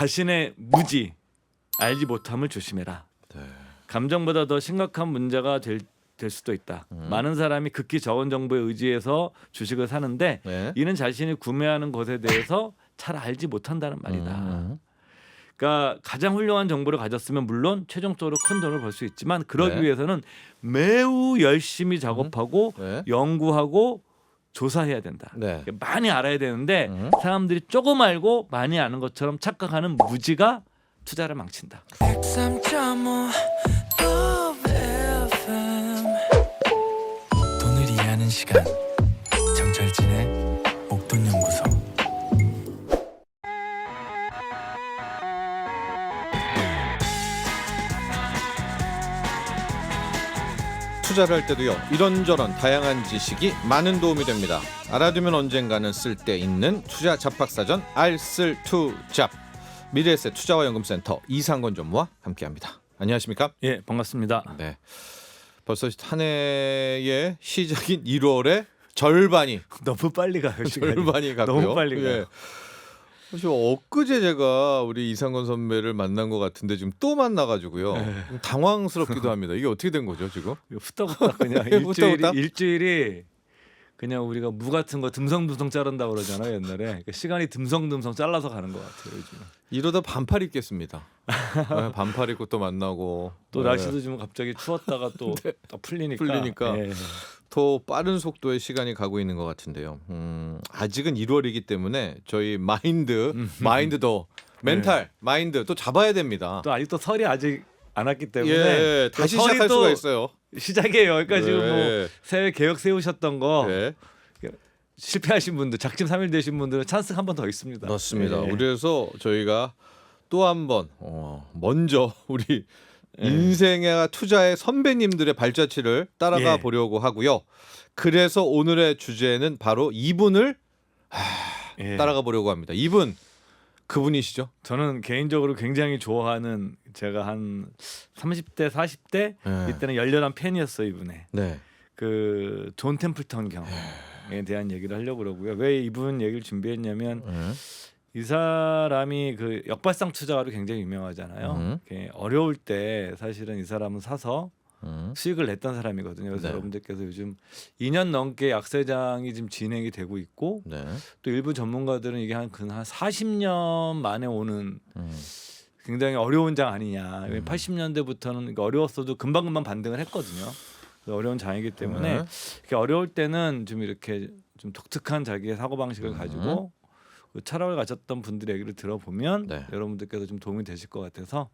자신의 무지 알지 못함을 조심해라. 네. 감정보다 더 심각한 문제가 될, 될 수도 있다. 음. 많은 사람이 극히 적은 정보에 의지해서 주식을 사는데 네. 이는 자신이 구매하는 것에 대해서 잘 알지 못한다는 말이다. 음. 그러니까 가장 훌륭한 정보를 가졌으면 물론 최종적으로 큰 돈을 벌 수 있지만 그러기 네. 위해서는 매우 열심히 작업하고 네. 연구하고 조사해야 된다. 네. 많이 알아야 되는데 음. 사람들이 조금 알고 많이 아는 것처럼 착각하는 무지가 투자를 망친다. 103.5 Love FM 돈을 이해하는 시간 투자를 할 때도요 이런저런 다양한 지식이 많은 도움이 됩니다 알아두면 언젠가는 쓸데 있는 투자 잡학사전 알쓸투잡 미래에셋 투자와 연금센터 이상건 전무와 함께합니다 안녕하십니까 예, 반갑습니다. 네 벌써 한 해의 시작인 1월의 절반이 너무 빨리 가요. 시간이. 절반이 갔고요 너무 빨리 가요. 예. 사실 엊그제 제가 우리 이상건 선배를 만난 것 같은데 지금 또 만나가지고요 네. 좀 당황스럽기도 합니다 이게 어떻게 된 거죠 지금 후딱후딱 그냥 예, 일주일이 후딱후딱? 일주일이 그냥 우리가 무 같은 거 듬성듬성 자른다 고 그러잖아요 옛날에 그러니까 시간이 듬성듬성 잘라서 가는 것 같아요 요즘 이러다 반팔 입겠습니다. 네, 반팔 입고 또 만나고 또 네, 날씨도 좀 갑자기 추웠다가 또, 또 풀리니까 풀리니까. 예. 더 빠른 속도의 시간이 가고 있는 것 같은데요. 음, 아직은 1월이기 때문에 저희 마인드, 음. 마인드도 멘탈, 마인드 또 잡아야 됩니다. 또 아직도 설이 아직 안 왔기 때문에 예, 또 다시 설이 시작할 또 수가 있어요. 시작이에요. 그러니까 지금 뭐 네. 새해 계획 세우셨던 거 네, 실패하신 분들, 작심 삼일 되신 분들은 찬스 한 번 더 있습니다. 맞습니다. 예. 그래서 저희가 또 한번 어, 먼저 우리 예. 인생의 투자의 선배님들의 발자취를 따라가 예. 보려고 하고요. 그래서 오늘의 주제는 바로 이분을 예. 따라가 보려고 합니다. 이분 그분이시죠? 저는 개인적으로 굉장히 좋아하는 제가 한 30대, 40대 네. 이때는 열렬한 팬이었어요 이분의 네. 그존 템플턴 경에 대한 얘기를 하려고 그러고요. 왜 이분 얘기를 준비했냐면 네. 이 사람이 그 역발상 투자가로 굉장히 유명하잖아요. 음. 이렇게 어려울 때 사실은 이 사람은 사서 음. 수익을 냈던 사람이거든요. 그래서 네. 여러분들께서 요즘 2년 넘게 약세장이 지금 진행이 되고 있고 네. 또 일부 전문가들은 이게 한 근한 40년 만에 오는 음. 굉장히 어려운 장 아니냐. 음. 80년대부터는 어려웠어도 금방금방 반등을 했거든요. 어려운 장이기 때문에 네. 이렇게 어려울 때는 좀 이렇게 좀 독특한 자기의 사고 방식을 음. 가지고 그 철학을 가졌던 분들의 얘기를 들어보면 네. 여러분들께서 좀 도움이 되실 것 같아서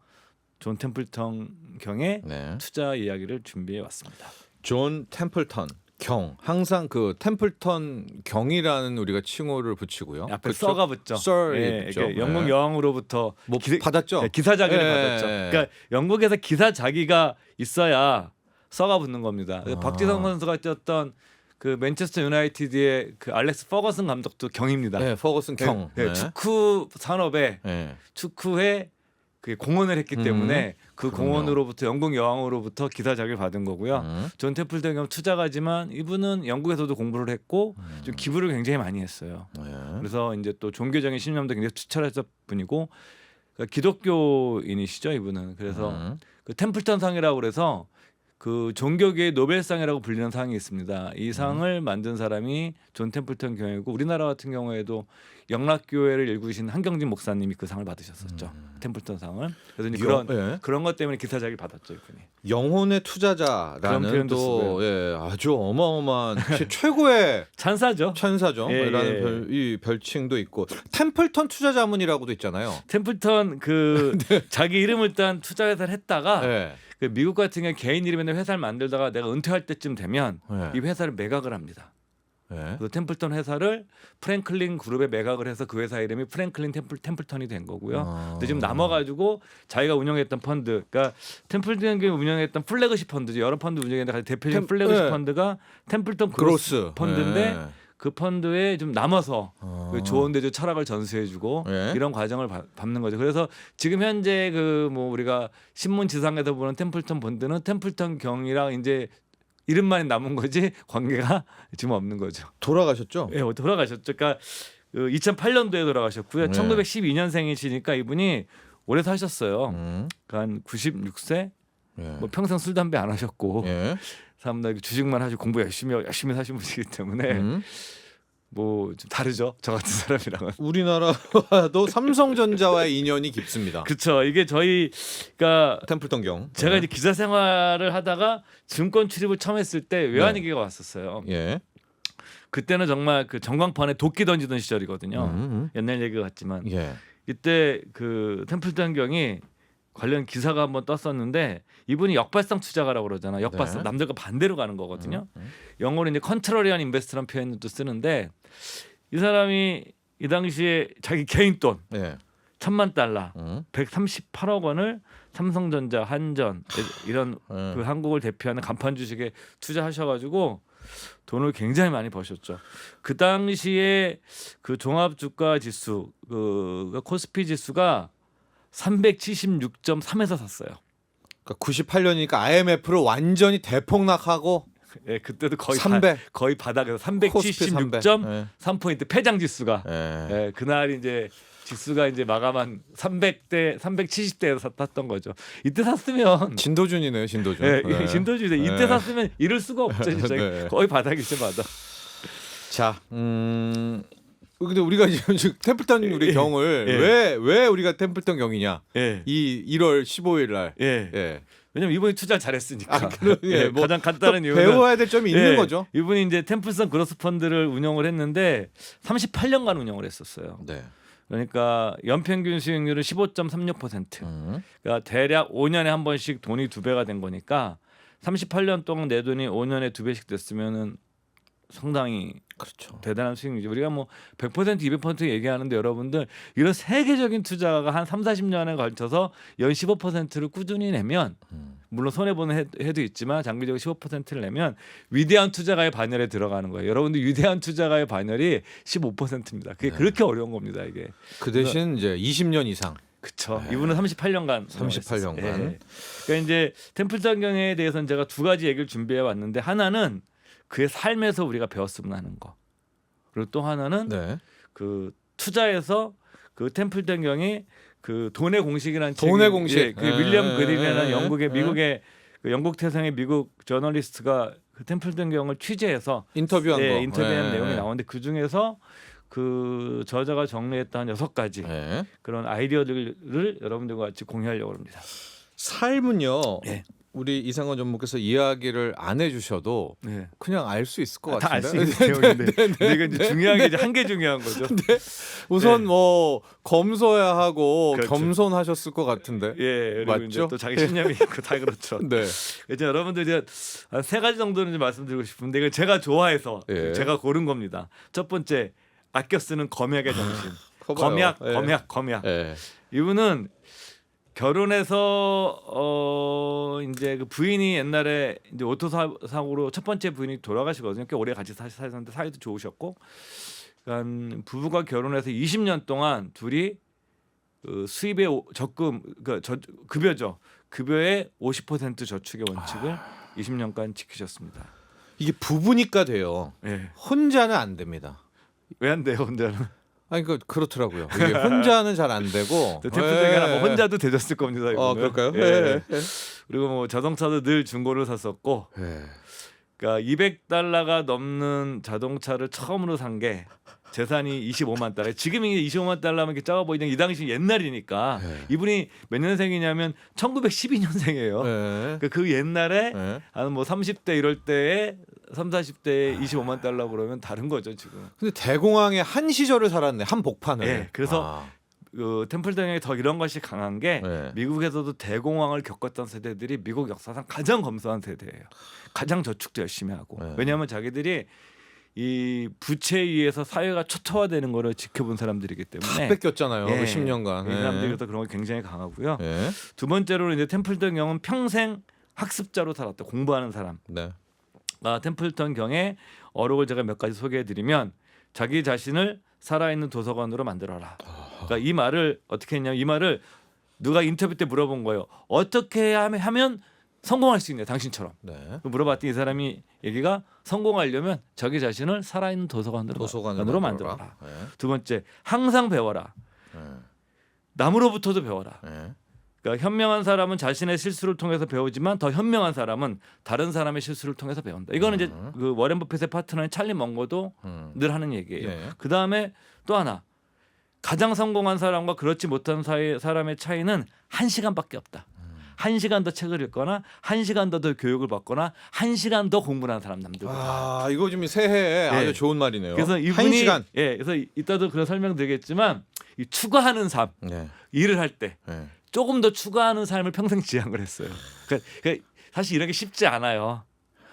존 템플턴 경의 네. 투자 이야기를 준비해 왔습니다. 존 템플턴 경 항상 그 템플턴 경이라는 우리가 칭호를 붙이고요. 앞에 그쵸? 써가 붙죠. 썰이 예, 붙죠. 영국 네. 여왕으로부터 뭐 기- 받았죠? 네, 기사 자기를 예, 받았죠. 예. 그러니까 영국에서 기사 자기가 있어야 써가 붙는 겁니다. 아. 박지성 선수가 뛰었던 그 맨체스터 유나이티드의 그 알렉스 퍼거슨 감독도 경입니다. 네, 퍼거슨 경. 네, 네. 축구 산업에 네. 축구에 그 공헌을 했기 음, 때문에 그 그럼요. 공헌으로부터 영국 여왕으로부터 기사 자격을 받은 거고요. 음. 존 템플턴 경우 투자가지만 이분은 영국에서도 공부를 했고 좀 기부를 굉장히 많이 했어요. 네. 그래서 이제 또 종교적인 신념도 굉장히 투철했던 분이고 그러니까 기독교인이시죠 이분은. 그래서 음. 그 템플턴 상이라고 그래서 그 종교계의 노벨상이라고 불리는 상이 있습니다. 이 상을 만든 사람이 존 템플턴 경이고 우리나라 같은 경우에도 영락교회를 일구신 한경진 목사님이 그 상을 받으셨었죠. 템플턴 상을. 그래서 이제 그런 영- 예. 그런 것 때문에 기사작을 받았죠 이분이. 영혼의 그런 투자자라는 표현도 또 쓰고요. 예, 아주 어마어마한 최- 최고의 찬사죠. 천사죠. 예, 라는 예. 별, 이 별칭도 있고 템플턴 투자 자문이라고도 있잖아요. 템플턴 그 자기 이름을 딴 투자 회사를 했다가 네. 그 미국 같은 경우 개인 이름의 회사를 만들다가 내가 은퇴할 때쯤 되면 네. 이 회사를 매각을 합니다. 네. 그 템플턴 회사를 프랭클린 그룹에 매각을 해서 그 회사 이름이 프랭클린 템플 템플턴이 된 거고요. 아. 근데 지금 남아가지고 자기가 운영했던 펀드, 그러니까 템플턴 이 운영했던 플래그십 펀드죠. 여러 펀드 운영했는데 대표적인 템- 플래그십 네. 펀드가 템플턴 그로스, 그로스 펀드인데 네. 그 펀드에 좀 남아서 아. 그 좋은데 좀 철학을 전수해주고 예. 이런 과정을 바- 밟는 거죠. 그래서 지금 현재 그 뭐 우리가 신문 지상에서 보는 템플턴 펀드는 템플턴 경이랑 이제 이름만 남은 거지 관계가 지금 없는 거죠. 돌아가셨죠? 예, 돌아가셨죠. 그러니까 그 2008년도에 돌아가셨고요. 네. 1912년생이시니까 이분이 오래 사셨어요. 음. 그러니까 한 96세. 예. 뭐 평생 술 담배 안 하셨고 예. 사람들 주식만 하시고 공부 열심히 열심히 사신 분이기 때문에 음. 뭐좀 다르죠. 저 같은 사람이랑은. 우리나라와도 삼성전자와의 인연이 깊습니다. 그렇죠. 이게 저희가 템플턴 경. 제가 예. 이제 기자 생활을 하다가 증권 출입을 처음 했을 때 외환위기가 왔었어요. 예. 그때는 정말 그 전광판에 도끼 던지던 시절이거든요. 음. 옛날 얘기 같지만 예. 이때 그 템플턴 경이 관련 기사가 한번 떴었는데 이분이 역발상 투자가라고 그러잖아. 역발상 네. 남들과 반대로 가는 거거든요. 음, 음. 영어로 이제 컨트러리한 인베스트라는 표현도 쓰는데 이 사람이 이 당시에 자기 개인 돈 예. 천만 달러, 음. 138억 원을 삼성전자, 한전 이런 예. 그 한국을 대표하는 간판 주식에 투자하셔가지고 돈을 굉장히 많이 버셨죠. 그 당시에 그 종합 주가 지수 그 코스피 지수가 376.3에서 샀어요. 그러니까 98년이니까 IMF를 완전히 대폭락하고 예, 그때도 거의 300 바, 거의 바닥에서 코스피 300. 376.3포인트 폐장 지수가 예. 예. 예, 그날 이제 지수가 이제 마감한 300대 370대에서 샀던 거죠. 이때 샀으면 진도준이네요, 진도준. 예, 예. 진도주의 이때 예. 샀으면 이럴 수가 없죠, 진짜. 네. 거의 바닥이죠, 바닥. 자, 음. 근데 우리가 지금 템플턴 우리 예. 경을 예. 왜 왜 우리가 템플턴 경이냐? 예. 이 1월 15일 날. 예. 예. 왜냐면 이분이 투자 잘했으니까. 아, 예, 예, 뭐 가장 또 간단한 이유는 배워야 될 점이 있는 예, 거죠. 이분이 이제 템플선 그로스 펀드를 운영을 했는데 38년간 운영을 했었어요. 네. 그러니까 연평균 수익률은 15.36%. 음. 그러니까 대략 5년에 한 번씩 돈이 두 배가 된 거니까 38년 동안 내 돈이 5년에 두 배씩 됐으면은 상당히 그렇죠. 대단한 수익이죠. 우리가 뭐 100% 200% 얘기하는데 여러분들 이런 세계적인 투자가 한 3, 40년에 걸쳐서 연 15%를 꾸준히 내면 음. 물론 손해 보는 해- 해도 있지만 장기적으로 15%를 내면 위대한 투자가의 반열에 들어가는 거예요. 여러분들 위대한 투자가의 반열이 15%입니다. 그게 네. 그렇게 어려운 겁니다, 이게. 그 대신 이제 20년 이상. 그쵸. 이분은 38년간 38 년간. 그러니까 이제 템플턴 경에 대해서는 제가 두 가지 얘기를 준비해 왔는데 하나는 그의 삶에서 우리가 배웠으면 하는 거. 그리고 또 하나는 네. 그 투자에서 그 템플턴 경이 그 돈의 공식이라는 돈의 책이- 공식. 예, 그 예, 윌리엄 예, 예, 영국의 예. 미국의 그 영국 태생의 미국 저널리스트가 그 템플턴 경을 취재해서 인터뷰한 예, 거. 인터뷰한 예, 내용이 예. 나오는데 그 중에서 그 저자가 정리했던 여섯 가지 예. 그런 아이디어들을 여러분들과 같이 공유하려고 합니다. 삶은요. 예. 우리 이상원 전무께서 이야기를 안 해주셔도 네. 그냥 알 수 있을 것 다알 같은데. 수 있는 내용인데 근데 이건 이제 중요한 게 이제 한개 중요한 거죠. 우선 네. 뭐 검소야 하고 그렇죠. 겸손하셨을 것 같은데. 예, 그리고 맞죠? 또 자기 신념이 있고 다 그렇죠. 네. 이제 여러분들 이제 한세 가지 정도는 좀 말씀드리고 싶은데 이건 제가 좋아해서 예. 제가 고른 겁니다. 첫 번째 아껴 쓰는 검약의 정신. 커봐요. 검약, 예. 검약, 검약. 예. 이분은 결혼해서 어 이제 그 부인이 옛날에 이제 오토 사- 사고로 첫 번째 부인이 돌아가시거든요. 꽤 오래 같이 사- 사셨는데 사이도 좋으셨고, 그러니까 부부가 결혼해서 20년 동안 둘이 그 수입의 오- 적금 그 저, 급여죠. 급여의 50% 저축의 원칙을 아. 20년간 지키셨습니다. 이게 부부니까 돼요. 예. 혼자는 안 됩니다. 왜 안 돼요, 혼자는? 아니 그 그렇더라고요. 이게 혼자는 잘 안 되고. 템플등이나 뭐 예. 혼자도 되셨을 겁니다. 아 이거는. 그럴까요? 예. 예. 그리고 뭐 자동차도 늘 중고를 샀었고 예. 그러니까 200달러가 넘는 자동차를 처음으로 산 게 재산이 25만 달러. 지금 이게 25만 달러면 이렇게 작아 보이는 이 당시 옛날이니까 네. 이분이 몇 년생이냐면 1912년생이에요. 예. 그, 그 옛날에 예. 한뭐 30대 이럴 때에 3, 40대에 25만 달러 그러면 다른 거죠 지금. 근데 대공황의 한 시절을 살았네. 한 복판을. 예, 그래서 아, 그 템플등에 더 이런 것이 강한 게 예. 미국에서도 대공황을 겪었던 세대들이 미국 역사상 가장 검소한 세대예요. 가장 저축도 열심히 하고. 네. 왜냐하면 자기들이 이 부채에 의해서 사회가 초토화되는 거를 지켜본 사람들이기 다 때문에 뺏겼잖아요. 예. 그 10년간. 이 사람들이 또 그런 게 굉장히 강하고요. 예. 두 번째로는 이제 템플턴 경은 평생 학습자로 살았다. 공부하는 사람. 네. 아, 템플턴 경의 어록을 제가 몇 가지 소개해드리면 자기 자신을 살아있는 도서관으로 만들어라. 그러니까 이 말을 어떻게 했냐면 이 말을 누가 인터뷰 때 물어본 거예요. 어떻게 하면 성공할 수 있냐 당신처럼 네. 물어봤더니 이 사람이 얘기가 성공하려면 자기 자신을 살아있는 도서관으로 도서관으로 만들어라. 만들어라. 네. 두 번째 항상 배워라. 네. 남으로부터도 배워라. 네. 그러니까 현명한 사람은 자신의 실수를 통해서 배우지만 더 현명한 사람은 다른 사람의 실수를 통해서 배운다. 이거는 이제 음. 그 워렌 버핏의 파트너인 찰리 멍거도 음. 늘 하는 얘기예요. 네. 그 다음에 또 하나 가장 성공한 사람과 그렇지 못한 사이, 사람의 차이는 한 시간밖에 없다. 음. 한 시간 더 책을 읽거나 한 시간 더, 더 교육을 받거나 한 시간 더 공부를 하는 사람 남들보다. 아 이거 지금 새해에 아주 네. 좋은 말이네요. 그래서 이분이 한 시간. 예, 그래서 이- 이따도 그런 설명드리겠지만 이 추가하는 삶 네. 일을 할 때 네. 조금 더 추가하는 삶을 평생 지향을 했어요. 그러니까, 그러니까 사실 이런 게 쉽지 않아요.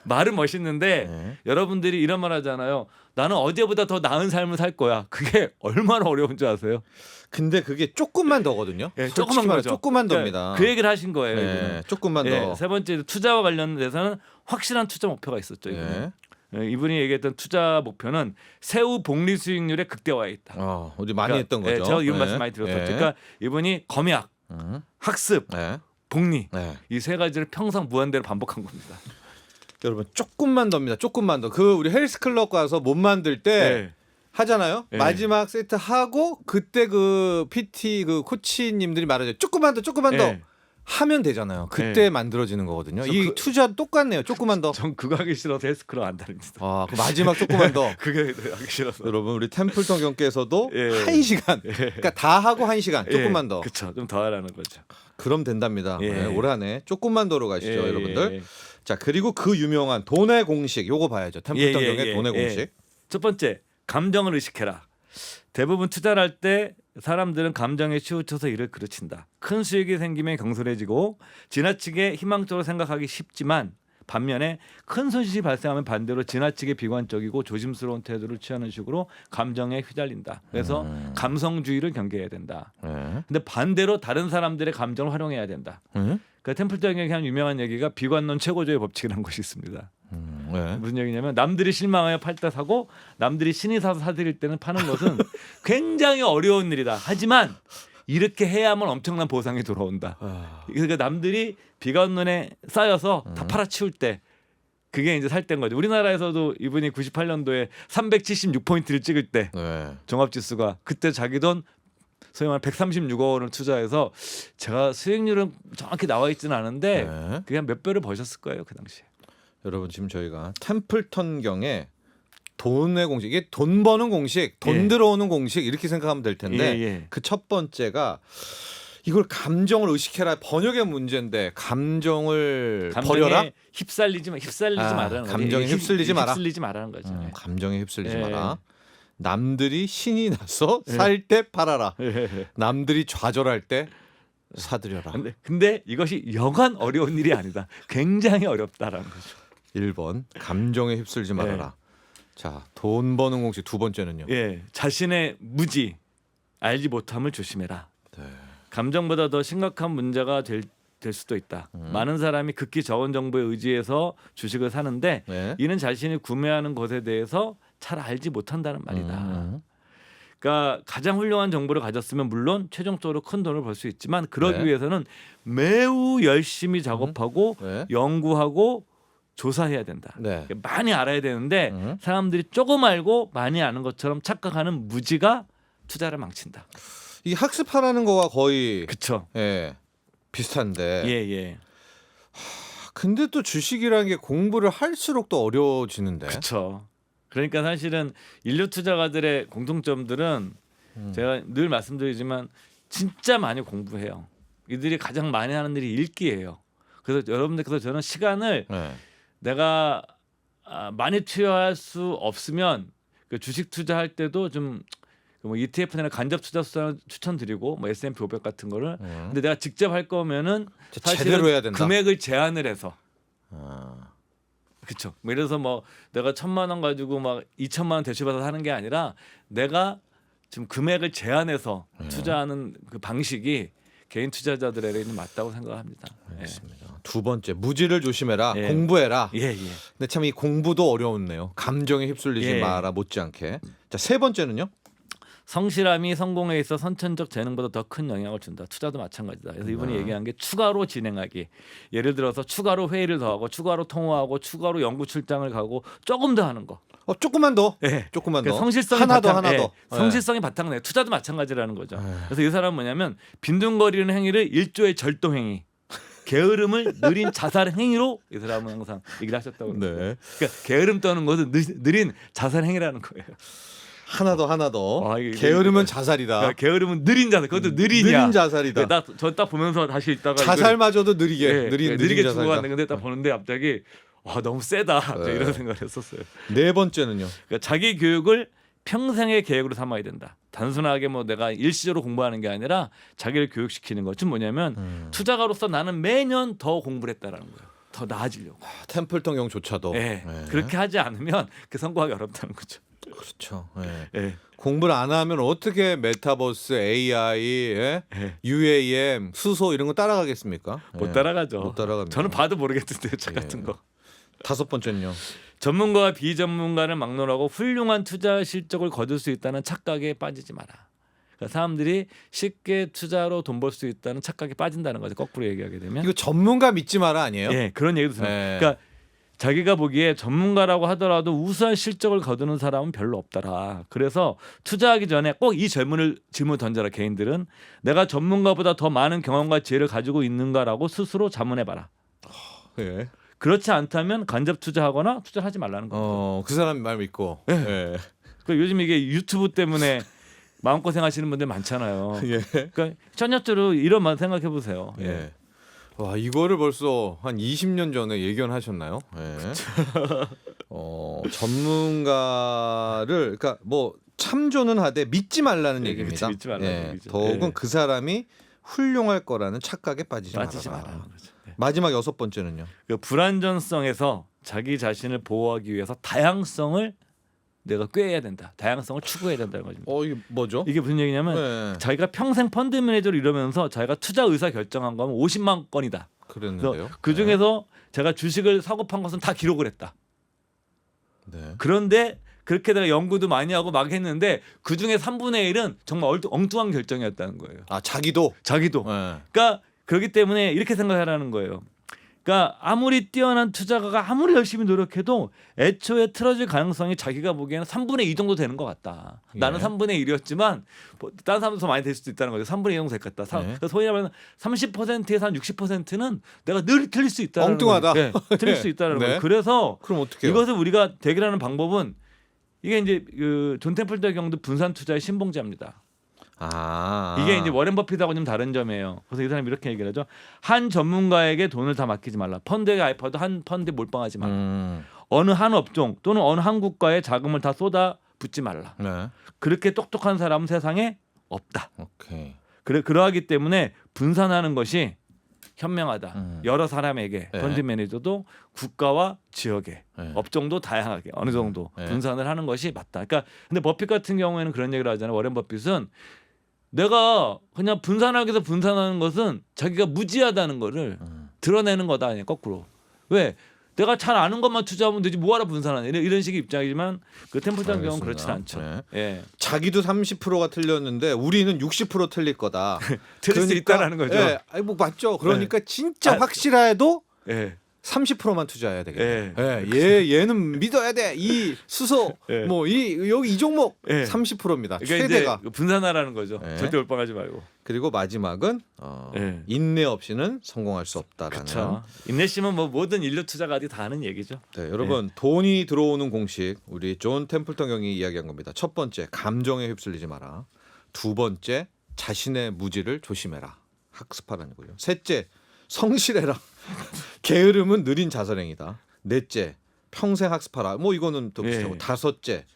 말은 멋있는데 네. 여러분들이 이런 말 하잖아요. 나는 어제보다 더 나은 삶을 살 거야. 그게 얼마나 어려운 줄 아세요? 근데 그게 조금만 더거든요. 예, 솔직히 조금만 거죠. 조금만 더입니다. 그 얘기를 하신 거예요. 네, 이분은. 조금만 예, 더. 세 번째 투자와 관련돼서는 확실한 투자 목표가 있었죠. 이분은. 네. 예, 이분이 얘기했던 투자 목표는 세후 복리 수익률의 극대화에 있다. 어, 우리 많이 그러니까, 했던 예, 거죠. 제가 이런 네. 말씀 많이 들었었죠. 네. 그러니까 이분이 검약, 음. 학습, 네. 복리 네. 이세 가지를 평생 무한대로 반복한 겁니다. 여러분 조금만 더입니다. 조금만 더. 그 우리 헬스 클럽 가서 몸 만들 때 네. 하잖아요. 네. 마지막 세트 하고 그때 그 PT 그 코치님들이 말하죠. 조금만 더, 조금만 더 네. 하면 되잖아요. 그때 네. 만들어지는 거거든요. 저이 그- 투자 똑같네요. 조금만 더. 전 그거 하기 싫어서 헬스클럽 안 다닙니다. 아, 그 마지막 조금만 더. 그게 하기 싫어서. 여러분 우리 템플턴 경께서도 예. 한 시간. 그러니까 다 하고 한 시간. 조금만 더. 그렇죠. 좀 더 하라는 거죠. 그럼 된답니다. 예. 네, 올 한해 조금만 더로 가시죠, 예, 여러분들. 예. 자 그리고 그 유명한 돈의 공식 요거 봐야죠. 템플턴 예, 예, 경의 예, 돈의 예. 공식. 첫 번째 감정을 의식해라. 대부분 투자를 할 때 사람들은 감정에 치우쳐서 일을 그르친다. 큰 수익이 생기면 경솔해지고 지나치게 희망적으로 생각하기 쉽지만 반면에 큰 손실이 발생하면 반대로 지나치게 비관적이고 조심스러운 태도를 취하는 식으로 감정에 휘달린다. 그래서 음. 감성주의를 경계해야 된다. 네. 근데 반대로 다른 사람들의 감정을 활용해야 된다. 음? 그 템플턴에게 한 유명한 얘기가 비관론 최고조의 법칙이라는 것이 있습니다. 음, 네. 무슨 얘기냐면 남들이 실망하여 팔때 사고 남들이 신이 사서 사드릴 때는 파는 것은 굉장히 어려운 일이다. 하지만 이렇게 해야만 엄청난 보상이 돌아온다. 아, 그러니까 남들이 비관론에 쌓여서 다 음. 팔아치울 때 그게 이제 살 때인 거죠. 우리나라에서도 이분이 98년도에 376포인트를 찍을 때 네. 종합지수가 그때 자기 돈 소위 말해 136억 원을 투자해서 제가 수익률은 정확히 나와 있지는 않은데 네. 그냥 몇 배를 버셨을 거예요 그 당시에. 여러분 지금 저희가 템플턴 경의 돈의 공식 이게 돈 버는 공식, 돈 예. 들어오는 공식 이렇게 생각하면 될 텐데 예, 예. 그 첫 번째가 이걸 감정을 의식해라 번역의 문제인데 감정을 감정에 버려라. 휩쓸리지 마, 휩쓸리지 아, 말라는. 감정에 휩- 휩쓸리지 마라. 휩쓸리지 말라는 거죠. 음, 감정에 휩쓸리지 예. 마라. 남들이 신이 나서 예. 살때 팔아라. 예. 남들이 좌절할 때 사들여라. 근데, 근데 이것이 여간 어려운 일이 아니다. 굉장히 어렵다라는 거죠. 1번 감정에 휩쓸지 말아라. 자, 돈 버는 공식 두 번째는요. 예, 자신의 무지 알지 못함을 조심해라. 네. 감정보다 더 심각한 문제가 될, 될 수도 있다. 음. 많은 사람이 극히 적은 정보에 의지해서 주식을 사는데 네. 이는 자신이 구매하는 것에 대해서 잘 알지 못한다는 말이다. 음. 그러니까 가장 훌륭한 정보를 가졌으면 물론 최종적으로 큰 돈을 벌 수 있지만 그러기 네. 위해서는 매우 열심히 작업하고 네. 연구하고 조사해야 된다. 네. 많이 알아야 되는데 음. 사람들이 조금 알고 많이 아는 것처럼 착각하는 무지가 투자를 망친다. 이 학습하라는 거와 거의 그쵸? 예, 비슷한데. 예 예. 근데 또 주식이라는 게 공부를 할수록 또 어려워지는데. 그쵸. 그러니까 사실은 인류 투자가들의 공통점들은 음. 제가 늘 말씀드리지만 진짜 많이 공부해요. 이들이 가장 많이 하는 일이 읽기예요. 그래서 여러분들께서 저는 시간을 네. 내가 아, 많이 투여할 수 없으면 그 주식 투자할 때도 좀 뭐 ETF나 간접 투자 수단 추천드리고 뭐 S&P 500 같은 거를 음. 근데 내가 직접 할 거면은 제대로 해야 된다. 금액을 제한을 해서 아, 그렇죠. 뭐 들어서 뭐 내가 천만 원 가지고 막 이천만 원 대출 받아서 하는 게 아니라 내가 좀 금액을 제한해서 네. 투자하는 그 방식이 개인 투자자들에게는 맞다고 생각합니다. 알겠습니다. 두 번째 무지를 조심해라. 예. 공부해라. 예, 예. 근데 참 이 공부도 어려웠네요. 감정에 휩쓸리지 예. 마라 못지않게. 자 세 번째는요. 성실함이 성공에 있어 선천적 재능보다 더 큰 영향을 준다. 투자도 마찬가지다. 그래서 이분이 네. 얘기한 게 추가로 진행하기. 예를 들어서 추가로 회의를 더 하고 추가로 통화하고 추가로 연구 출장을 가고 조금 더 하는 거. 어 조금만 더. 예. 조금만 그러니까 더. 성실성이 하나 더 바탕, 하나 예, 더. 예. 성실성이 바탕 내. 투자도 마찬가지라는 거죠. 예. 그래서 이 사람은 뭐냐면 빈둥거리는 행위를 일조의 절도 행위. 게으름을 느린 자살 행위로 이 사람은 항상 얘기를 하셨다고. 네. 그러니까 게으름 떠는 것은 느, 느린 자살 행위라는 거예요. 하나 더 하나 더. 와, 이게- 게으름은 자살이다. 그러니까 게으름은 느린 자살. 그것도 느리냐. 느린 자살이다. 나저 딱 보면서 다시 있다가 자살마저도 느리게 예, 느린 예, 느린 느리게 자살이다. 죽어갔는데 근데 딱 보는데 갑자기 와 너무 세다. 갑자기 네. 이런 생각을 했었어요. 네 번째는요. 그러니까 자기 교육을 평생의 계획으로 삼아야 된다. 단순하게 뭐 내가 일시적으로 공부하는 게 아니라 자기를 교육시키는 것은 뭐냐면 음. 투자가로서 나는 매년 더 공부를 했다라는 거예요. 더 나아지려고. 템플턴 경조차도. 예. 예. 그렇게 하지 않으면 그 성공하기 어렵다는 거죠. 그렇죠. 예. 예. 공부를 안 하면 어떻게 메타버스, AI, 예? 예. UAM, 수소 이런 거 따라가겠습니까? 못 예. 따라가죠. 못 따라갑니다. 저는 봐도 예. 같은 거. 다섯 번째는요. 전문가와 비전문가를 막론하고 훌륭한 투자 실적을 거둘 수 있다는 착각에 빠지지 마라. 그러니까 사람들이 쉽게 투자로 돈 벌 수 있다는 착각에 빠진다는 거죠. 거꾸로 얘기하게 되면. 이거 전문가 믿지 마라 아니에요? 예, 그런 얘기도 들어요. 예. 그러니까 자기가 보기에 전문가라고 하더라도 우수한 실적을 거두는 사람은 별로 없더라. 그래서 투자하기 전에 꼭 이 질문을 질문 던져라 개인들은 내가 전문가보다 더 많은 경험과 지혜를 가지고 있는가라고 스스로 자문해봐라. 예. 그렇지 않다면 간접 투자하거나 투자하지 말라는 거죠. 어, 그 사람 말 믿고. 예. 그 요즘 이게 유튜브 때문에 마음고생 하시는 분들 많잖아요. 예. 그러니까 전혀적으로 이런 말 생각해 보세요. 예. 와 이거를 벌써 한 20년 전에 예견하셨나요? 예. 어 전문가를 그러니까 뭐 참조는 하되 믿지 말라는 예, 얘기입니다. 그치, 믿지 말라는 예. 얘기죠. 더욱은 예. 그 사람이 훌륭할 거라는 착각에 빠지지, 빠지지 말아라. 마라. 그렇죠. 네. 마지막 여섯 번째는요. 그 불안전성에서 자기 자신을 보호하기 위해서 다양성을 내가 꾀해야 된다. 다양성을 추구해야 된다는 거죠. 어 이게 뭐죠? 이게 무슨 얘기냐면 네. 자기가 평생 펀드 매니저를 이러면서 자기가 투자 의사 결정한 거면 50만 건이다. 그랬는데요. 그 중에서 제가 주식을 사고 판 것은 다 기록을 했다. 네. 네. 그런데 그렇게 내가 연구도 많이 하고 막 했는데 그 중에 3분의 1은 정말 얼- 엉뚱한 결정이었다는 거예요. 아 자기도. 자기도. 예. 그러니까 그렇기 때문에 이렇게 생각하라는 거예요. 그러니까 아무리 뛰어난 투자가가 아무리 열심히 노력해도 애초에 틀어질 가능성이 자기가 보기에는 3분의 2 정도 되는 것 같다. 예. 나는 3분의 1이었지만 뭐 다른 사람도 더 많이 될 수도 있다는 거죠. 3분의 2 정도 될것 같다. 사- 예. 그래서 소위 말하면 30%에서 한 60%는 내가 늘 틀릴 수 있다는 엉뚱하다. 거예요. 예, 틀릴 수 있다는 네. 거예요. 그래서 그럼 어떻게? 이것을 우리가 대결하는 방법은 이게 이제 그 존 템플더 경도 분산 투자의 신봉자입니다. 아 이게 이제 워렌 버핏하고 좀 다른 점이에요. 그래서 이 사람이 이렇게 얘기를 하죠. 한 전문가에게 돈을 다 맡기지 말라. 펀드에 가입해도 한 펀드에 몰빵하지 말라. 음. 어느 한 업종 또는 어느 한 국가에 자금을 다 쏟아 붓지 말라. 네. 그렇게 똑똑한 사람은 세상에 없다. 오케이. 그래 그러하기 때문에 분산하는 것이 현명하다. 음. 여러 사람에게 네. 펀드 매니저도 국가와 지역에 네. 업종도 다양하게 어느 정도 네. 분산을 하는 것이 맞다. 그러니까 근데 버핏 같은 경우에는 그런 얘기를 하잖아요. 워렌 버핏은 내가 그냥 분산하기 위해서 분산하는 것은 자기가 무지하다는 거를 음. 드러내는 거다 아니야 거꾸로 왜 내가 잘 아는 것만 투자하면 되지 뭐하러 분산하냐 이런, 이런 식의 입장이지만 그 템플턴 경우는 그렇진 않죠. 알겠습니다. 예, 자기도 30%가 틀렸는데 우리는 60% 틀릴 거다. 틀릴 수 그러니까, 있다라는 거죠. 예, 아니 뭐 맞죠. 그러니까 진짜 아, 확실해도 예, 30%만 투자해야 되겠네. 예. 예, 얘 얘는 믿어야 돼. 이 수소 예. 뭐 이 여기 이 종목 예. 30%입니다. 그러니까 최대가. 이제 분산하라는 거죠. 예. 절대 올빵하지 말고. 그리고 마지막은 어, 예. 인내 없이는 성공할 수 없다라는. 그렇죠. 인내심은 뭐 모든 인류 투자가 다 하는 얘기죠. 네, 여러분 돈이 들어오는 공식 우리 존 템플턴 경이 이야기한 겁니다. 첫 번째 감정에 휩쓸리지 마라. 두 번째 자신의 무지를 조심해라. 학습하라는 거예요. 셋째 성실해라. 게으름은 느린 자살행위다. 넷째 평생 학습하라. 뭐 이거는 또 비슷하고 예. 다섯째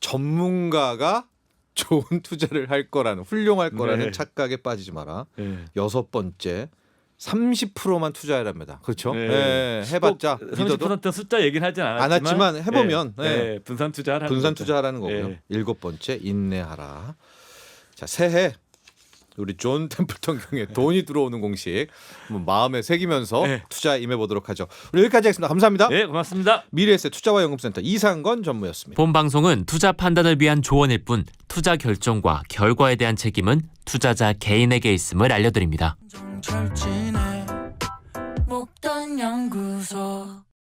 전문가가 좋은 투자를 할 거라는 훌륭할 거라는 네. 착각에 빠지지 마라. 예. 여섯 번째 30%만 투자해랍니다. 그렇죠? 네. 예, 해봤자 믿어도 30% 숫자 얘기는 하진 않았지만, 안 했지만 해보면, 예, 예. 예, 분산 투자하라는 분산. 투자하라는 거고요. 예. 일곱 번째 인내하라. 자 새해 우리 존 템플턴 경에 돈이 들어오는 공식 한번 마음에 새기면서 네. 투자 임해 보도록 하죠. 우리 여기까지 하겠습니다. 감사합니다. 네, 고맙습니다. 미래에셋 투자와 연금센터 이상건 전무였습니다. 본 방송은 투자 판단을 위한 조언일 뿐 투자 결정과 결과에 대한 책임은 투자자 개인에게 있음을 알려드립니다.